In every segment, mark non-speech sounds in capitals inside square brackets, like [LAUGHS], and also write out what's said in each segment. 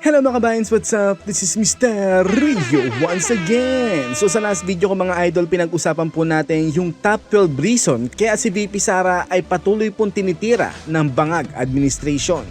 Hello mga kabayans, what's up? This is Mr. Rio once again. So sa last video ko mga idol, pinag-usapan po natin yung top 12 reason kaya si VP Sara ay patuloy pong tinitira ng bangag administration.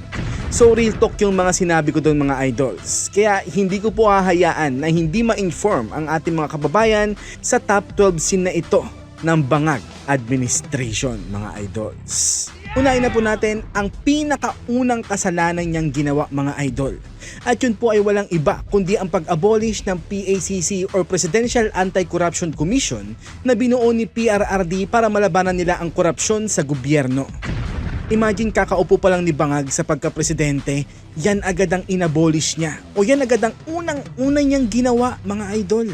So real talk yung mga sinabi ko doon mga idols. Kaya hindi ko po hahayaan na hindi ma-inform ang ating mga kababayan sa top 12 sin na ito ng bangag administration mga idols. Unahin na po natin ang pinakaunang kasalanan niyang ginawa mga idol. At yun po ay walang iba kundi ang pag-abolish ng PACC or Presidential Anti-Corruption Commission na binuo ni PRRD para malabanan nila ang korupsyon sa gobyerno. Imagine kakaupo pa lang ni Bangag sa pagka-presidente, yan agad ang inabolish niya. O yan agad ang unang-una niyang ginawa mga idol.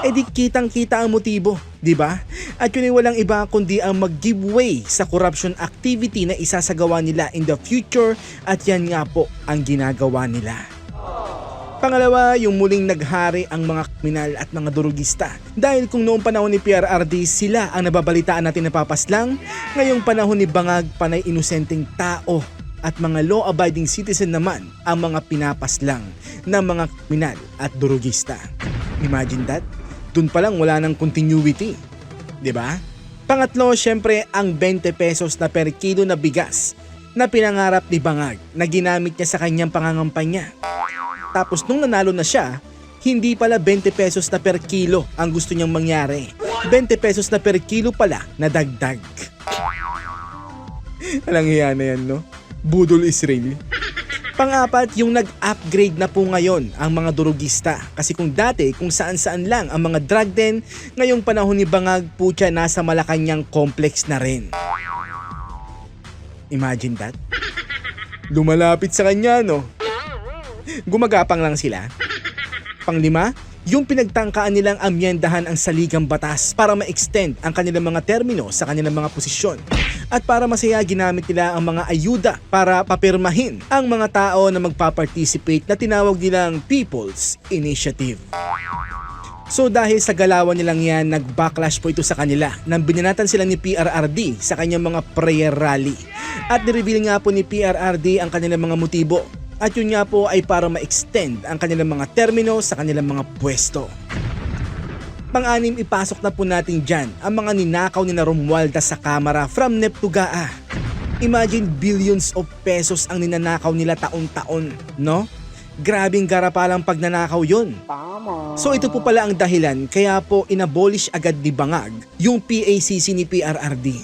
Eh di kitang-kita ang motibo, di ba? At yun ay walang iba kundi ang mag-giveaway sa corruption activity na isasagawa nila in the future at yan nga po ang ginagawa nila. Pangalawa, yung muling naghari ang mga kriminal at mga durugista. Dahil kung noong panahon ni PRRD sila ang nababalitaan natin napapaslang, ngayong panahon ni Bangag panay inosenteng tao at mga law-abiding citizen naman ang mga pinapaslang ng mga kriminal at durugista. Imagine that? Doon pa lang wala ng continuity. 'Di ba? Pangatlo, syempre ang 20 pesos na per kilo na bigas na pinangarap ni Bangag na ginamit niya sa kanyang pangangampanya. Tapos nung nanalo na siya, hindi pala 20 pesos na per kilo ang gusto niyang mangyari. 20 pesos na per kilo pala na dagdag. [LAUGHS] Alang hiya na yan, no? Budol Israel. Pangapat, yung nag-upgrade na po ngayon ang mga durugista. Kasi kung dati, kung saan-saan lang ang mga drug den, ngayong panahon ni Bangag po siya nasa Malacanang complex na rin. Imagine that? Lumalapit sa kanya, no? Gumagapang lang sila. Panglima, yung pinagtangkaan nilang amyendahan ang saligang batas para ma-extend ang kanilang mga termino sa kanilang mga posisyon. At para masaya ginamit nila ang mga ayuda para papirmahin ang mga tao na magpa-participate na tinawag nilang People's Initiative. So dahil sa galawan nilang yan, nag-backlash po ito sa kanila nang binanatan sila ni PRRD sa kanyang mga prayer rally. At nireveal nga po ni PRRD ang kanilang mga motibo. At yun nga po ay para ma-extend ang kanilang mga termino sa kanilang mga pwesto. Pang-anim, ipasok na po natin dyan ang mga ninakaw ni na Romualdez sa kamera from Neptugaa. Imagine billions of pesos ang ninanakaw nila taon-taon, no? Grabing garapalang pagnanakaw yun. So ito po pala ang dahilan kaya po inabolish agad ni Bangag yung PACC ni PRRD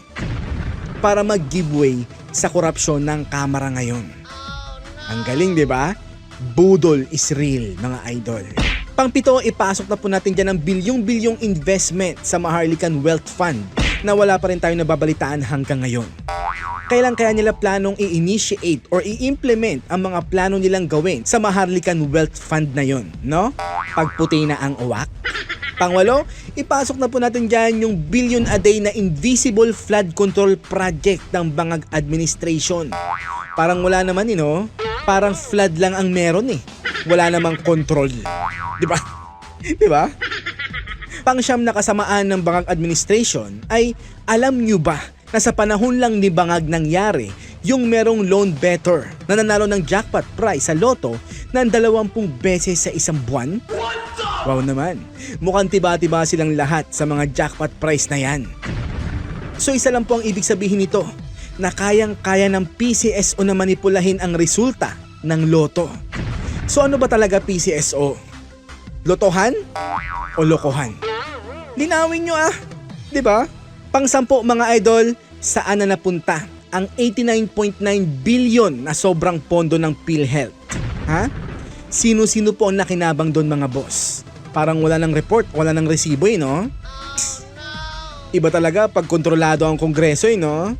para mag-giveaway sa korupsyon ng kamera ngayon. Ang galing, di ba? Budol is real, mga idol. Pangpito, ipasok na po natin dyan ang bilyong-bilyong investment sa Maharlikan Wealth Fund na wala pa rin tayo nababalitaan hanggang ngayon. Kailan kaya nila planong i-initiate or i-implement ang mga plano nilang gawin sa Maharlikan Wealth Fund na yon, no? Pagputi na ang uwak. Pangwalo, ipasok na po natin dyan yung billion a day na invisible flood control project ng Bangag Administration. Parang wala naman eh, no? Parang flood lang ang meron eh. Wala namang control. Di ba? [LAUGHS] Di ba? Pangsyam na kasamaan ng Bangag Administration ay alam nyo ba na sa panahon lang ni Bangag nangyari yung merong loan better na nanalo ng jackpot prize sa loto ng 20 beses sa isang buwan? Wow naman. Mukhang tiba-tiba silang lahat sa mga jackpot prize na yan. So isa lang po ang ibig sabihin nito na kayang-kaya ng PCSO na manipulahin ang resulta ng loto. So ano ba talaga PCSO? Lotohan o lokohan? Linawin nyo ah, 'di ba? Pangsampo mga idol, saan na napunta ang 89.9 billion na sobrang pondo ng PhilHealth? Ha? Sino-sino po ang nakinabang doon mga boss? Parang wala ng report, wala ng resibo eh, no? Iba talaga pag kontrolado ang kongreso eh, no?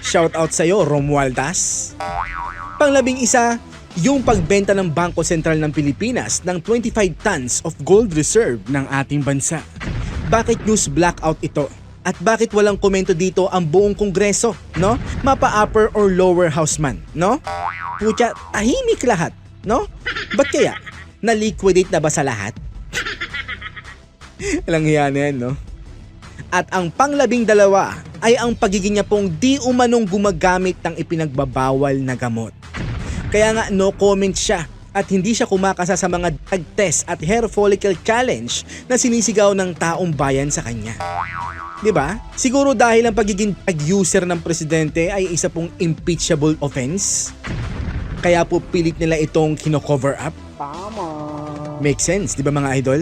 Shout out sa'yo, Romualdez. Panglabing isa, yung pagbenta ng Bangko Sentral ng Pilipinas ng 25 tons of gold reserve ng ating bansa. Bakit news blackout ito? At bakit walang komento dito ang buong kongreso, no? Mapa upper or lower house man, no? Putya, tahimik lahat, no? Ba't kaya? Na-liquidate na ba sa lahat? [LAUGHS] Alang hiya na yan, no? At ang panglabing dalawa ay ang pagiging niya pong di umanong gumagamit ng ipinagbabawal na gamot. Kaya nga no comment siya at hindi siya kumakasa sa mga drug test at hair follicle challenge na sinisigaw ng taong bayan sa kanya. 'Di ba? Siguro dahil ang pagiging drug user ng presidente ay isa pong impeachable offense. Kaya po pilit nila itong kino-cover up. Tama. Make sense, 'di ba mga idol?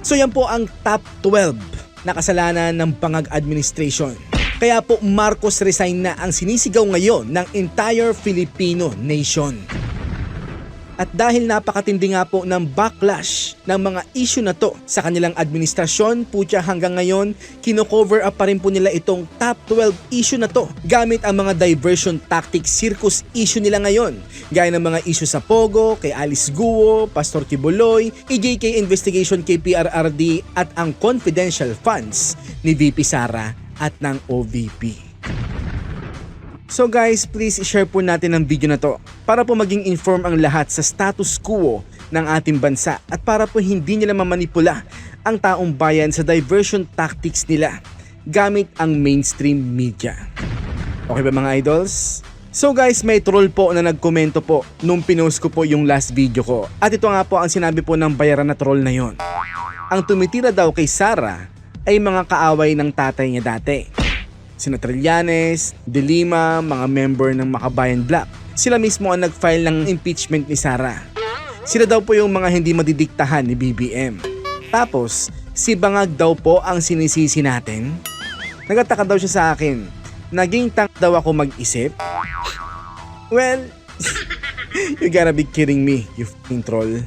So yan po ang top 12 na kasalanan ng Bangag administration. Kaya po Marcos resign na ang sinisigaw ngayon ng entire Filipino nation. At dahil napakatindi nga po ng backlash ng mga issue na to sa kanilang administrasyon, putya hanggang ngayon, kino-cover up pa rin po nila itong top 12 issue na to gamit ang mga diversion tactic circus issue nila ngayon. Gaya ng mga issue sa Pogo, kay Alice Guo, Pastor Kibuloy, EJK investigation kay PRRD at ang confidential funds ni VP Sara at ng OVP. So guys, please share po natin ang video na to para po maging inform ang lahat sa status quo ng ating bansa at para po hindi nila mamanipula ang taong bayan sa diversion tactics nila gamit ang mainstream media. Okay ba mga idols? So guys, may troll po na nagkomento po nung pinost ko po yung last video ko. At ito nga po ang sinabi po ng bayaran na troll na yon. Ang tumitira daw kay Sarah ay mga kaaway ng tatay niya dati sina Trillanes, De Lima, mga member ng Makabayan Black. Sila mismo ang nag-file ng impeachment ni Sara. Sila daw po yung mga hindi madidiktahan ni BBM. Tapos, si Bangag daw po ang sinisisi natin. Nagataka daw siya sa akin. Naging tank daw ako mag-isip. Well, [LAUGHS] you gotta be kidding me, you f***ing troll.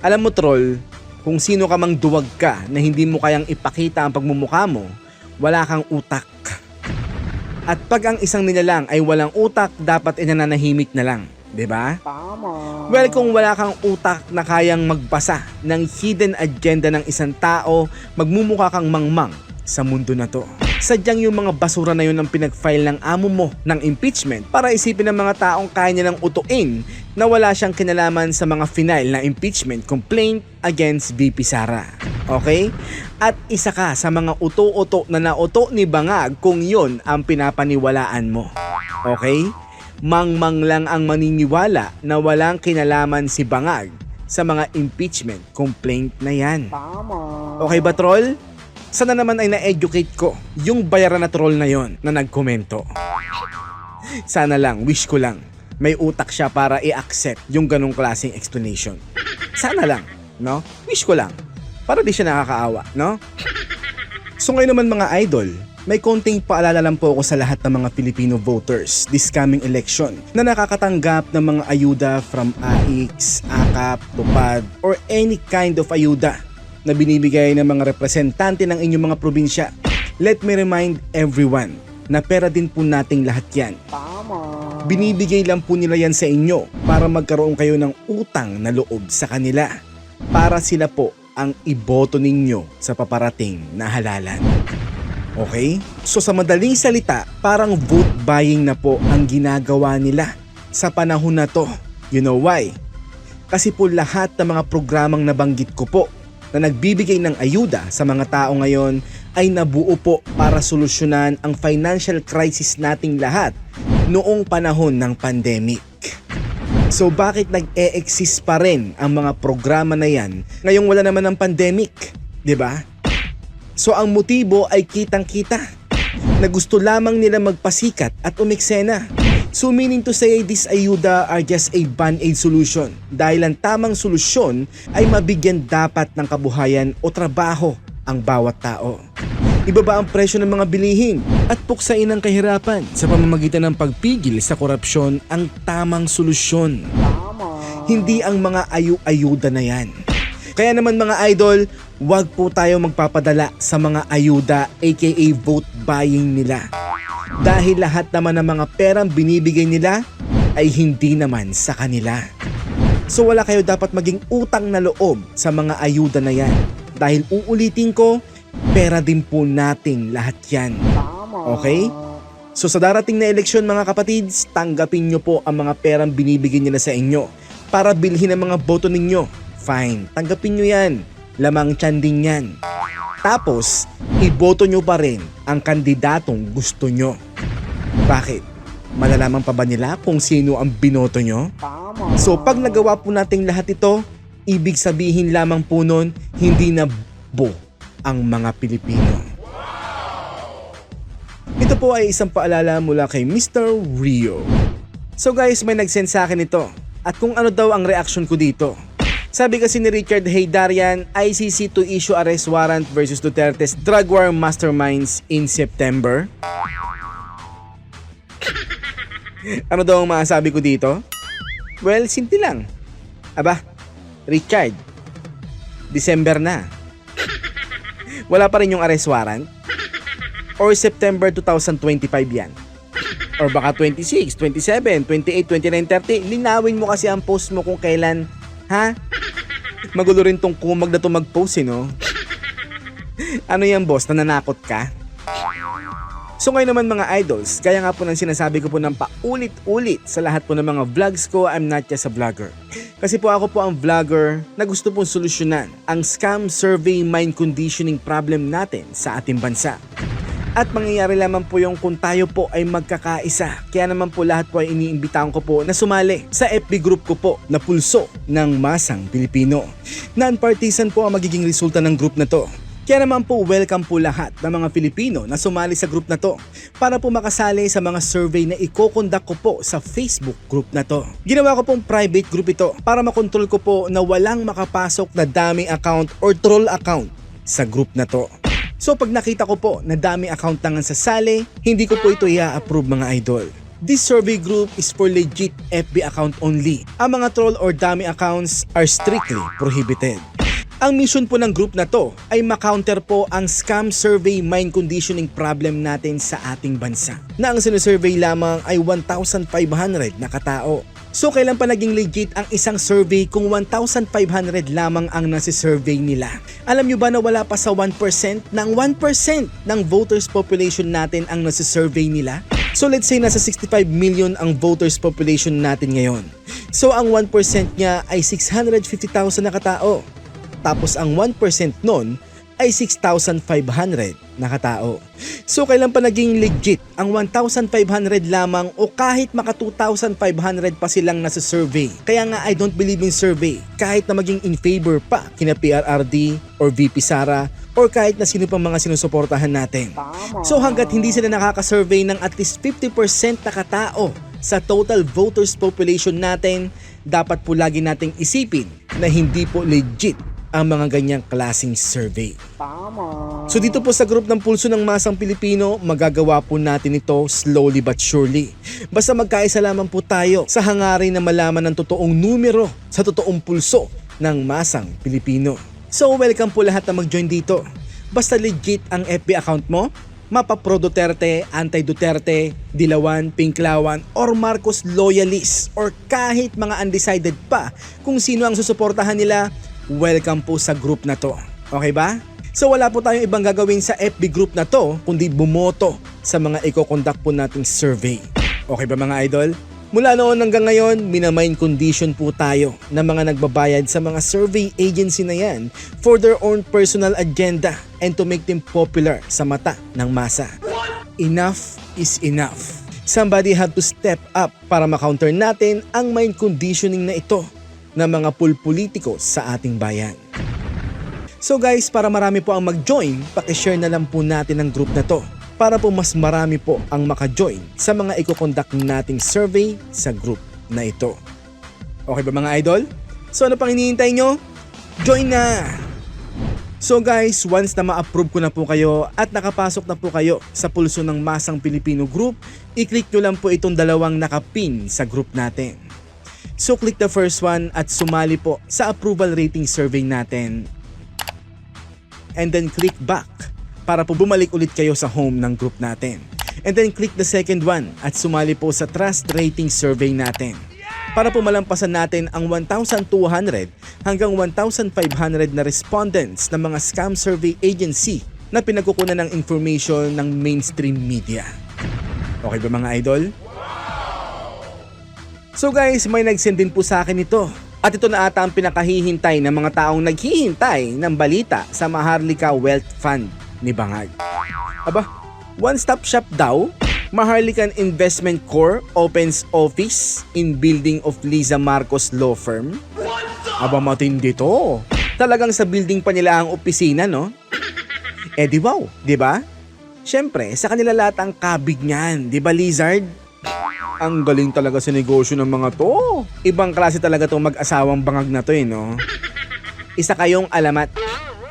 Alam mo troll, kung sino ka mang duwag ka na hindi mo kayang ipakita ang pagmumukha mo, wala kang utak. At pag ang isang nilalang ay walang utak, dapat inananahimik na lang. 'di ba? Tama. Well, kung wala kang utak na kayang magbasa ng hidden agenda ng isang tao, magmumukha kang mangmang sa mundo na to. Sadyang yung mga basura na yun ang pinag-file ng amo mo ng impeachment para isipin ng mga taong kaya nilang utuin na wala siyang kinalaman sa mga final na impeachment complaint against VP Sara. Okay? At isa ka sa mga uto-uto na nauto ni Bangag kung yon ang pinapaniwalaan mo. Okay? Mangmang lang ang maniniwala na walang kinalaman si Bangag sa mga impeachment complaint na yan. Okay ba troll? Sana naman ay na-educate ko yung bayaran na troll na yon na nagkomento. Sana lang, wish ko lang, may utak siya para i-accept yung ganong klaseng explanation. Sana lang, no? Wish ko lang. Para di siya nakakaawa, no? So ngayon naman mga idol, may konting paalala lang po ako sa lahat ng mga Filipino voters this coming election na nakakatanggap ng mga ayuda from AIX, AKAP, TUPAD, or any kind of ayuda na binibigay ng mga representante ng inyong mga probinsya. Let me remind everyone na pera din po nating lahat yan. Tama. Binibigay lang po nila yan sa inyo para magkaroon kayo ng utang na loob sa kanila para sila po ang iboto ninyo sa paparating na halalan. Okay? So sa madaling salita, parang vote buying na po ang ginagawa nila sa panahon na to. You know why? Kasi po lahat ng mga programang nabanggit ko po na nagbibigay ng ayuda sa mga tao ngayon ay nabuo po para solusyonan ang financial crisis nating lahat noong panahon ng pandemic. So bakit nag-e-exist pa rin ang mga programa na yan ngayong wala naman ng pandemic? ba? So ang motibo ay kitang-kita na gusto lamang nila magpasikat at umeksena. So meaning to say this ayuda are just a band-aid solution dahil ang tamang solusyon ay mabigyan dapat ng kabuhayan o trabaho ang bawat tao. Ibaba ang presyo ng mga bilihin at puksain ang kahirapan sa pamamagitan ng pagpigil sa korupsyon ang tamang solusyon hindi ang mga ayu-ayuda na yan. Kaya naman mga idol, wag po tayo magpapadala sa mga ayuda aka vote buying nila. Dahil lahat naman ng mga perang binibigay nila ay hindi naman sa kanila. So wala kayo dapat maging utang na loob sa mga ayuda na yan. Dahil uulitin ko, pera din po nating lahat yan. Okay? So sa darating na eleksyon mga kapatids, tanggapin nyo po ang mga perang binibigyan nila sa inyo para bilhin ang mga boto ninyo. Fine, tanggapin nyo yan. Lamang tiyan din yan. Tapos, iboto nyo pa rin ang kandidatong gusto nyo. Bakit? Malalaman pa ba nila kung sino ang binoto nyo? So pag nagawa po nating lahat ito, ibig sabihin lamang po nun, hindi na bo ang mga Pilipino. Ito po ay isang paalala mula kay Mr. Rio. So guys, may nag-send sa akin ito. At kung ano daw ang reaction ko dito. Sabi kasi ni Richard Heydarian, ICC to issue arrest warrant versus Duterte's drug war masterminds in September. [LAUGHS] ano daw ang masasabi ko dito? Well, simple lang. Aba, Richard, December na. [LAUGHS] Wala pa rin yung arrest warrant? Or September 2025 yan? Or baka 26, 27, 28, 29, 30? Linawin mo kasi ang post mo kung kailan, ha? Magulo rin tong kumag na to mag-post eh, no? ano yan boss, nananakot ka? So ngayon naman mga idols, gaya nga po ng sinasabi ko po ng paulit-ulit sa lahat po ng mga vlogs ko, I'm not just a vlogger. Kasi po ako po ang vlogger na gusto pong solusyonan ang scam survey mind conditioning problem natin sa ating bansa. At mangyayari lamang po yung kung tayo po ay magkakaisa. Kaya naman po lahat po ay iniimbitahan ko po na sumali sa FB group ko po na Pulso ng Masang Pilipino. Non-partisan po ang magiging resulta ng group na to. Kaya naman po welcome po lahat ng mga Pilipino na sumali sa group na to para po makasali sa mga survey na ikokondak ko po sa Facebook group na to. Ginawa ko pong private group ito para makontrol ko po na walang makapasok na dami account or troll account sa group na to. So pag nakita ko po na dami account lang ang sasali, hindi ko po ito i-approve mga idol. This survey group is for legit FB account only. Ang mga troll or dummy accounts are strictly prohibited. Ang mission po ng group na to ay makounter po ang scam survey mind conditioning problem natin sa ating bansa. Na ang sinusurvey lamang ay 1,500 na katao. So kailan pa naging legit ang isang survey kung 1,500 lamang ang nasi-survey nila? Alam nyo ba na wala pa sa 1% ng 1% ng voters population natin ang nasi-survey nila? So let's say nasa 65 million ang voters population natin ngayon. So ang 1% niya ay 650,000 na katao. Tapos ang 1% nun ay 6,500 na katao. So kailan pa naging legit ang 1,500 lamang o kahit maka 2,500 pa silang nasa survey. Kaya nga I don't believe in survey kahit na maging in favor pa kina PRRD or VP Sara or kahit na sino pang mga sinusuportahan natin. So hanggat hindi sila nakaka-survey ng at least 50% na katao sa total voters population natin, dapat po lagi nating isipin na hindi po legit ang mga ganyang klasing survey. Tama. So dito po sa group ng Pulso ng Masang Pilipino, magagawa po natin ito slowly but surely. Basta magkaisa lamang po tayo sa hangarin na malaman ng totoong numero sa totoong pulso ng Masang Pilipino. So welcome po lahat na mag-join dito. Basta legit ang FB account mo, mapa pro Duterte, anti-Duterte, Dilawan, Pinklawan, or Marcos loyalist, or kahit mga undecided pa kung sino ang susuportahan nila, welcome po sa group na to. Okay ba? So wala po tayong ibang gagawin sa FB group na to kundi bumoto sa mga i-conduct po nating survey. Okay ba mga idol? Mula noon hanggang ngayon, minamain condition po tayo ng mga nagbabayad sa mga survey agency na yan for their own personal agenda and to make them popular sa mata ng masa. Enough is enough. Somebody had to step up para makounter natin ang mind conditioning na ito ng mga pulpolitiko sa ating bayan. So guys, para marami po ang mag-join, pakishare na lang po natin ang group na to para po mas marami po ang maka-join sa mga ikokondak nating survey sa group na ito. Okay ba mga idol? So ano pang hinihintay nyo? Join na! So guys, once na ma-approve ko na po kayo at nakapasok na po kayo sa pulso ng Masang Pilipino Group, i-click nyo lang po itong dalawang nakapin sa group natin. So click the first one at sumali po sa approval rating survey natin. And then click back para po bumalik ulit kayo sa home ng group natin. And then click the second one at sumali po sa trust rating survey natin. Para po malampasan natin ang 1,200 hanggang 1,500 na respondents ng mga scam survey agency na pinagkukunan ng information ng mainstream media. Okay ba mga idol? So guys, may nag-send din po sa akin ito. At ito na ata ang pinakahihintay ng mga taong naghihintay ng balita sa Maharlika Wealth Fund ni Bangag. Aba, one-stop shop daw? Maharlikan Investment Corp opens office in building of Liza Marcos Law Firm. Aba matindi to. Talagang sa building pa nila ang opisina, no? Eh di wow, di ba? Siyempre, sa kanila lahat ang kabig niyan, di ba Lizard? Ang galing talaga sa negosyo ng mga to. Ibang klase talaga tong mag-asawang bangag na to eh, no? Isa kayong alamat.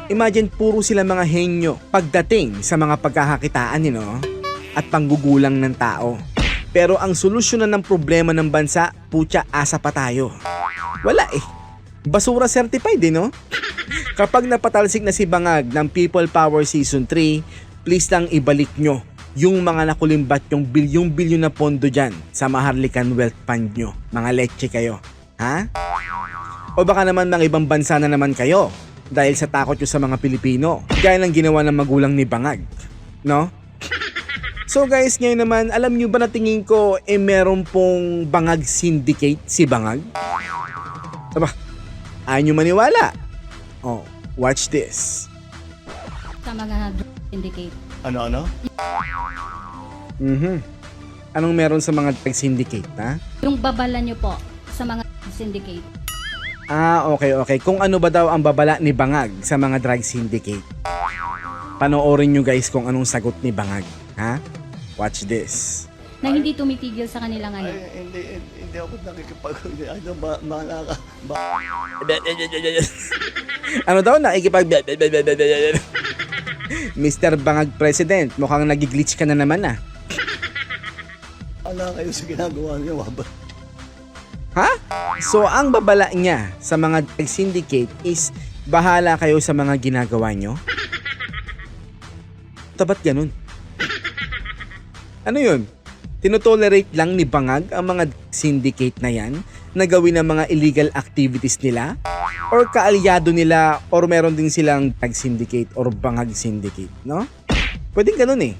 Imagine puro sila mga henyo pagdating sa mga pagkakakitaan, you know? At panggugulang ng tao. Pero ang solusyonan ng problema ng bansa, putya asa pa tayo. Wala eh. Basura certified eh, no? Kapag napatalsik na si Bangag ng People Power Season 3, please lang ibalik nyo yung mga nakulimbat yung bilyong-bilyon na pondo dyan sa Maharlikan Wealth Fund nyo. Mga leche kayo. Ha? O baka naman mga ibang bansa na naman kayo dahil sa takot nyo sa mga Pilipino. Gaya ng ginawa ng magulang ni Bangag. No? So guys, ngayon naman, alam nyo ba na tingin ko, eh meron pong Bangag Syndicate si Bangag? Aba, ayaw nyo maniwala. Oh, watch this. sa mga syndicate. Ano-ano? Mhm. Anong meron sa mga drug syndicate, ha? Yung babala nyo po sa mga syndicate. Ah, okay, okay. Kung ano ba daw ang babala ni Bangag sa mga drug syndicate. Panoorin nyo guys kung anong sagot ni Bangag, ha? Watch this. Na hindi tumitigil sa kanila Ay, ngayon. hindi, hindi, hindi ako nakikipag... [LAUGHS] Ano ba, bahala ka. Ba, [LAUGHS] ano daw nakikipag [LAUGHS] [LAUGHS] Mr. Bangag President, mukhang nagiglitch ka na naman ah. bahala kayo sa ginagawa niyo. Ba, Ha? So ang babala niya sa mga drug syndicate is bahala kayo sa mga ginagawa nyo? Tabat ganun? Ano yun? Tinotolerate lang ni Bangag ang mga syndicate na yan na gawin ng mga illegal activities nila? Or kaalyado nila or meron din silang drug syndicate or Bangag syndicate, no? Pwedeng ganun eh.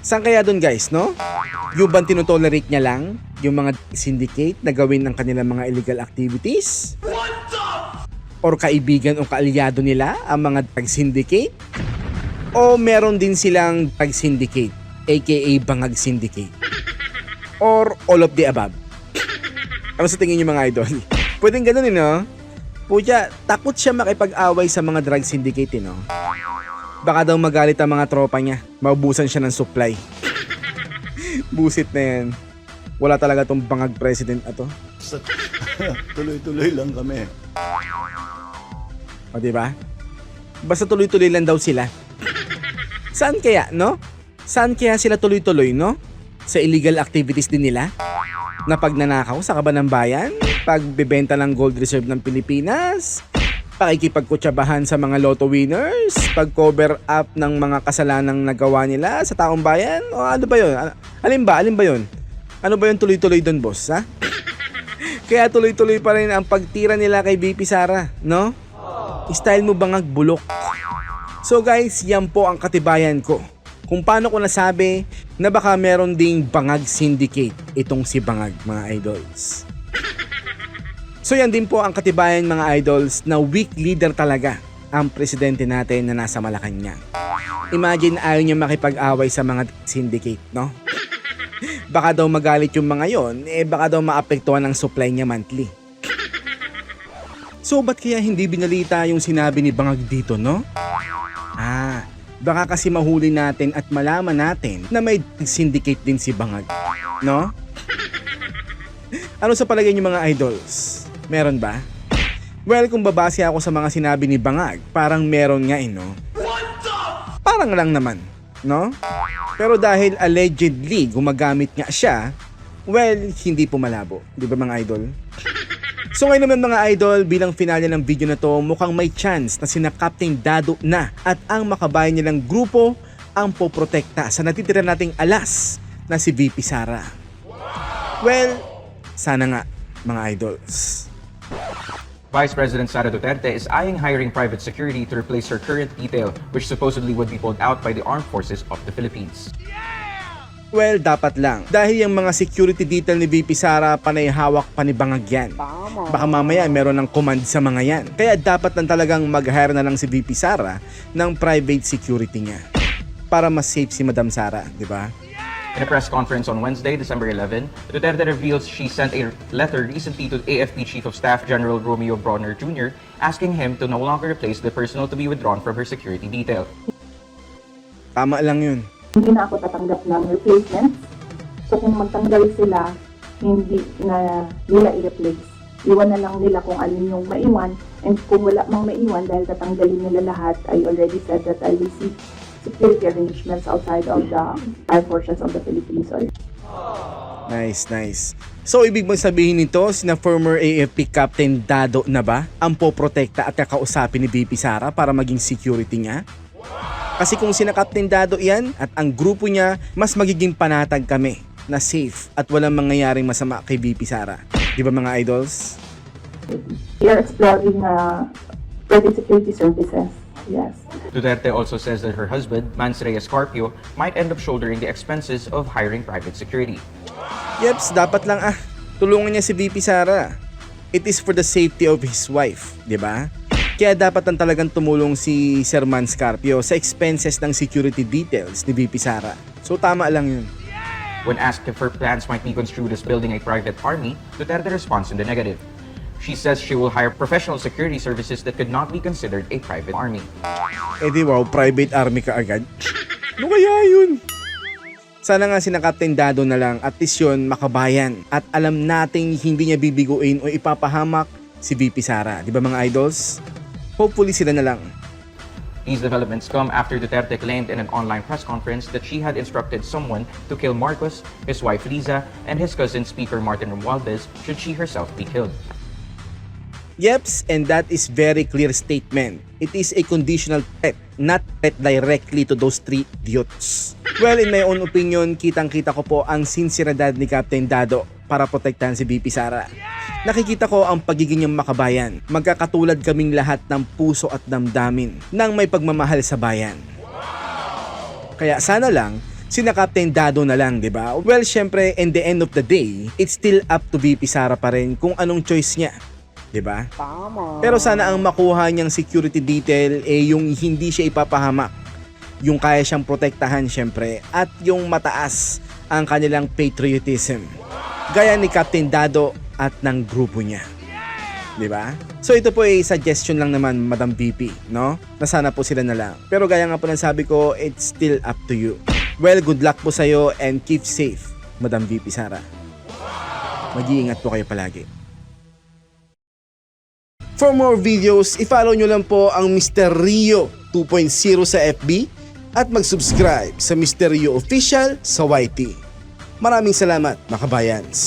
Saan kaya dun guys, no? Yung bang tinotolerate niya lang yung mga syndicate na gawin ng kanilang mga illegal activities? Or kaibigan o kaalyado nila ang mga drug syndicate? O meron din silang drug syndicate, aka bangag syndicate? Or all of the above? Ano sa tingin niyo mga idol? Pwedeng ganun eh, no? Puya, takot siya makipag-away sa mga drug syndicate, eh, no? Baka daw magalit ang mga tropa niya. Maubusan siya ng supply. [LAUGHS] Busit na yan. Wala talaga tong bangag president na to. sa, [LAUGHS] tuloy-tuloy lang kami. O, di ba? Basta tuloy-tuloy lang daw sila. [LAUGHS] Saan kaya, no? Saan kaya sila tuloy-tuloy, no? Sa illegal activities din nila? Na pagnanakaw sa kaban ng bayan? Pagbebenta ng gold reserve ng Pilipinas? Pakikipagkutsabahan sa mga lotto winners? Pag-cover up ng mga kasalanang nagawa nila sa taong bayan? O ano ba yun? Al- Alin ba? Alin ba yun? Ano ba yung tuloy-tuloy doon, boss, ha? [LAUGHS] Kaya tuloy-tuloy pa rin ang pagtira nila kay BP Sara, no? Style mo bangag bulok. So guys, yan po ang katibayan ko. Kung paano ko nasabi na baka meron ding bangag syndicate itong si Bangag mga idols. [LAUGHS] So yan din po ang katibayan mga idols na weak leader talaga ang presidente natin na nasa Malacanang. Imagine ayaw niya makipag-away sa mga syndicate, no? [LAUGHS] baka daw magalit yung mga yon, eh baka daw maapektuhan ang supply niya monthly. [LAUGHS] So ba't kaya hindi binalita yung sinabi ni Bangag dito, no? Ah, baka kasi mahuli natin at malaman natin na may syndicate din si Bangag, no? ano sa palagay niyo mga idols? Meron ba? Well, kung babase ako sa mga sinabi ni Bangag, parang meron nga eh, no? Parang lang naman, no? Pero dahil allegedly gumagamit nga siya, well, hindi po malabo. Di ba mga idol? So ngayon naman mga idol, bilang finale ng video na to, mukhang may chance na sina Captain Dado na at ang makabayan nilang grupo ang poprotekta sa natitira nating alas na si VP Sara. Well, sana nga mga idols. Vice President Sara Duterte is eyeing hiring private security to replace her current detail, which supposedly would be pulled out by the armed forces of the Philippines. Well, dapat lang. Dahil yung mga security detail ni VP Sara panay hawak pa ni Bangag yan. Baka mamaya meron ng command sa mga yan. Kaya dapat lang talagang mag-hire na lang si VP Sara ng private security niya. Para mas safe si Madam Sara, di ba? In a press conference on Wednesday, December 11, Duterte reveals she sent a letter recently to AFP Chief of Staff General Romeo Bronner Jr. asking him to no longer replace the personnel to be withdrawn from her security detail. Tama lang yun. Hindi na ako tatanggap ng replacements. So kung magtanggal sila, hindi na nila i-replace. Iwan na lang nila kung alin yung maiwan. And kung wala mang maiwan dahil tatanggalin nila lahat, I already said that I will seek security arrangements outside of the armed forces of the Philippines. already. Nice, nice. So, ibig mong sabihin nito, sina former AFP Captain Dado na ba ang poprotekta at kakausapin ni BP Sara para maging security niya? Kasi kung sina Captain Dado yan at ang grupo niya, mas magiging panatag kami na safe at walang mangyayaring masama kay BP Sara. Di ba mga idols? We are exploring uh, private security services. Yes. Duterte also says that her husband, Mansrey Escarpio, might end up shouldering the expenses of hiring private security. Yeps, dapat lang ah, tulungan niya si VP Sara. It is for the safety of his wife, di ba? Kaya dapat ang talagang tumulong si Sir Man Scarpio sa expenses ng security details ni VP Sara. So tama lang yun. When asked if her plans might be construed as building a private army, Duterte responds in the negative. She says she will hire professional security services that could not be considered a private army. Eh di wow, private army ka agad. Ano kaya yun? Sana nga sina Captain Dado na lang at least yun makabayan at alam nating hindi niya bibiguin o ipapahamak si VP Sara. Di ba mga idols? Hopefully sila na lang. These developments come after Duterte claimed in an online press conference that she had instructed someone to kill Marcos, his wife Liza, and his cousin Speaker Martin Romualdez should she herself be killed. Yeps, and that is very clear statement. It is a conditional threat, not threat directly to those three idiots. Well, in my own opinion, kitang-kita ko po ang sinseridad ni Captain Dado para protektahan si BP Sara. Nakikita ko ang pagiging niyang makabayan. Magkakatulad kaming lahat ng puso at damdamin ng may pagmamahal sa bayan. Kaya sana lang, sina Captain Dado na lang, di ba? Well, syempre, in the end of the day, it's still up to BP Sara pa rin kung anong choice niya. Di ba? Tama. Pero sana ang makuha niyang security detail eh yung hindi siya ipapahamak. Yung kaya siyang protektahan syempre at yung mataas ang kanilang patriotism. Gaya ni Captain Dado at ng grupo niya. 'Di ba? So ito po ay suggestion lang naman Madam VP, no? Na sana po sila na lang. Pero gaya nga po ng sabi ko, it's still up to you. Well, good luck po sa'yo and keep safe, Madam VP Sara. Mag-iingat po kayo palagi. For more videos, i-follow nyo lang po ang Mr. Rio 2.0 sa FB at mag-subscribe sa Mr. Rio Official sa YT. Maraming salamat, mga kabayans.